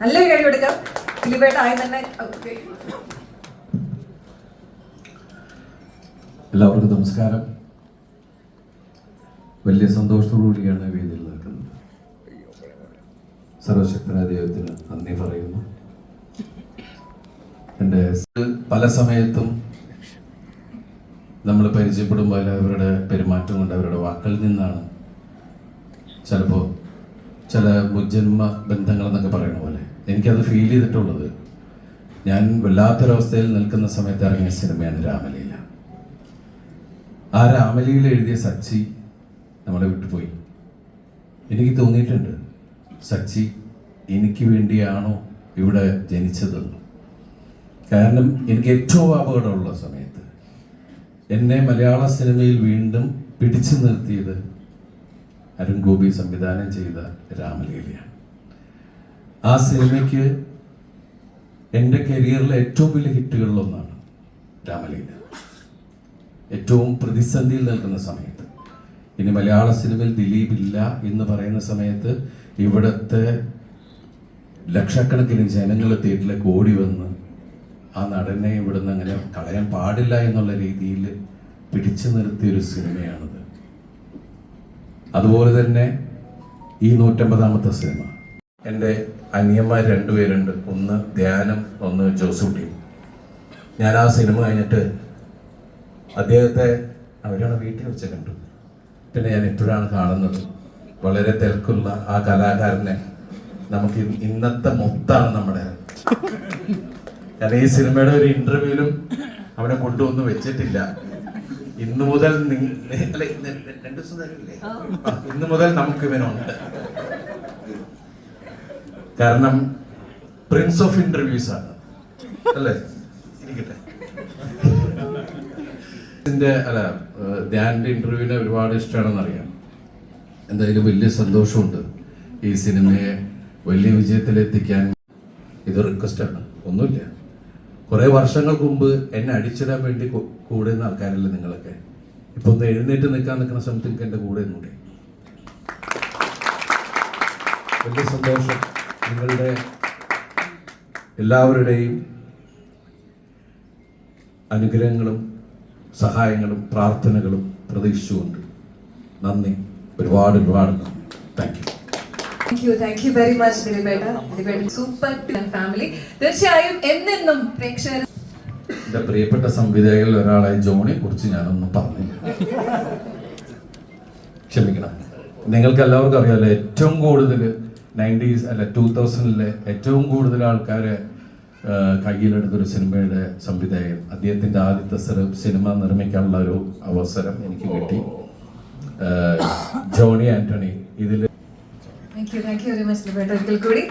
നല്ലൊരു കഴിവ് എടുക്കാം ആയി തന്നെ. എല്ലാവർക്കും നമസ്കാരം. വലിയ സന്തോഷത്തോടുകൂടിയാണ് വേദിയിൽ നിൽക്കുന്നത് സർവശക്തനായ ദൈവത്തിന് നന്ദി പറയുന്നു. എന്റെ പല സമയത്തും നമ്മൾ പരിചയപ്പെടുമ്പോൾ അവരുടെ പെരുമാറ്റം കൊണ്ട് അവരുടെ വാക്കുകളിൽ നിന്നാണ് ചിലപ്പോൾ ചില മുജ്ജന്മ ബന്ധങ്ങൾ എന്നൊക്കെ പറയുന്ന പോലെ എനിക്കത് ഫീൽ ചെയ്തിട്ടുള്ളത്. ഞാൻ വല്ലാത്തൊരവസ്ഥയിൽ നിൽക്കുന്ന സമയത്ത് ഇറങ്ങിയ സിനിമയാണ് രാമലീല. ആ രാമലീല എഴുതിയ സച്ചി നമ്മളെ വിട്ടുപോയി. എനിക്ക് തോന്നിയിട്ടുണ്ട് സച്ചി എനിക്ക് വേണ്ടിയാണോ ഇവിടെ ജനിച്ചതെന്ന്. കാരണം എനിക്ക് ഏറ്റവും അപകടമുള്ള സമയത്ത് എന്നെ മലയാള സിനിമയിൽ വീണ്ടും പിടിച്ചു നിർത്തിയത് അരുൺ ഗോപി സംവിധാനം ചെയ്ത രാമലീലയാണ്. ആ സിനിമയ്ക്ക് എന്റെ കരിയറിലെ ഏറ്റവും വലിയ ഹിറ്റുകളിലൊന്നാണ് രാമലീല. ഏറ്റവും പ്രതിസന്ധിയിൽ നിൽക്കുന്ന സമയത്ത്. ഇനി മലയാള സിനിമയിൽ ദിലീപ് ഇല്ല എന്ന് പറയുന്ന സമയത്ത് ഇവിടുത്തെ ലക്ഷക്കണക്കിന് ജനങ്ങൾ തിയേറ്ററിലേക്ക് ഓടി വന്ന് ആ നടനെ ഇവിടുന്ന് അങ്ങനെ കളയാൻ പാടില്ല എന്നുള്ള രീതിയിൽ പിടിച്ചു നിർത്തിയ ഒരു സിനിമയാണിത്. അതുപോലെ തന്നെ ഈ നൂറ്റമ്പതാമത്തെ സിനിമ. എന്റെ അനിയന്മാർ രണ്ടുപേരുണ്ട്. ഒന്ന് ധ്യാനം ഒന്ന് ജോസുട്ടി. ഞാൻ ആ സിനിമ കഴിഞ്ഞിട്ട് അദ്ദേഹത്തെ അവരാണ് വീട്ടിൽ വെച്ച് കണ്ടു. പിന്നെ ഞാൻ ഇപ്പോഴാണ് കാണുന്നത്. വളരെ തിരക്കുള്ള ആ കലാകാരനെ നമുക്ക് ഇന്നത്തെ മൊത്താണ് നമ്മുടെ ഞാൻ ഈ സിനിമയുടെ ഒരു ഇന്റർവ്യൂവിലും അവനെ കൊണ്ടുവന്ന് വെച്ചിട്ടില്ല. ഇന്നു മുതൽ ഇന്ന് രണ്ട്? ആ, മുതൽ നമുക്ക് ഇവനുണ്ട്. കാരണം പ്രിൻസ് ഓഫ് ഇന്റർവ്യൂസ് ആണ്. അല്ലേ? ഇരിക്കട്ടെ. ഇതിന്റെ അല്ല ധ്യാനിന്റെ ഇന്റർവ്യൂവിനെ ഒരുപാട് ഇഷ്ടമാണെന്ന് അറിയാം. എന്തായാലും വലിയ സന്തോഷമുണ്ട് ഈ സിനിമയെ വലിയ വിജയത്തിലെത്തിക്കാൻ. ഇത് റിക്വസ്റ്റ് ആണ്. ഒന്നുമില്ല. കുറെ വർഷങ്ങൾക്ക് മുമ്പ് എന്നെ അടിച്ചിടാൻ വേണ്ടി കൂടെ നിന്ന ആൾക്കാരല്ലേ നിങ്ങളൊക്കെ? ഇപ്പൊ ഒന്ന് എഴുന്നേറ്റ് നിൽക്കാൻ നിൽക്കുന്ന സമയത്ത് നിങ്ങൾക്ക് എന്റെ കൂടെ നിന്നൂടെ വലിയ സന്തോഷം. നിങ്ങളുടെ എല്ലാവരുടെയും അനുഗ്രഹങ്ങളും സഹായങ്ങളും പ്രാർത്ഥനകളും പ്രതീക്ഷിച്ചുകൊണ്ട് നന്ദി. ഒരുപാട് ഒരുപാട് നന്ദി. Thank you Thank you thank you very much ദിലീപേട്ട. ദിലീപേട്ട സൂപ്പർ ഫാമിലി തീർച്ചയായും എന്നെന്നും പ്രേക്ഷകർ എന്റെ പ്രിയപ്പെട്ട സംവിധായകരിൽ ഒരാളായ ജോണി കുറിച്ച് ഞാനൊന്നും പറഞ്ഞില്ല. ക്ഷമിക്കണം. നിങ്ങൾക്ക് എല്ലാവർക്കും അറിയാമല്ലോ ഏറ്റവും കൂടുതൽ നയന്റീസ് അല്ല ടൂ തൗസൻഡിലെ ഏറ്റവും കൂടുതൽ ആൾക്കാരെ കയ്യിലെടുത്തൊരു സിനിമയുടെ സംവിധായകൻ. അദ്ദേഹത്തിന്റെ ആദ്യത്തെ സിനിമ നിർമ്മിക്കാനുള്ള ഒരു അവസരം എനിക്ക് കിട്ടി. ജോണി ആന്റണി ഇതിൽ thank you thank you very much ദിലീപേട്ട ഒരിക്കൽ കൂടി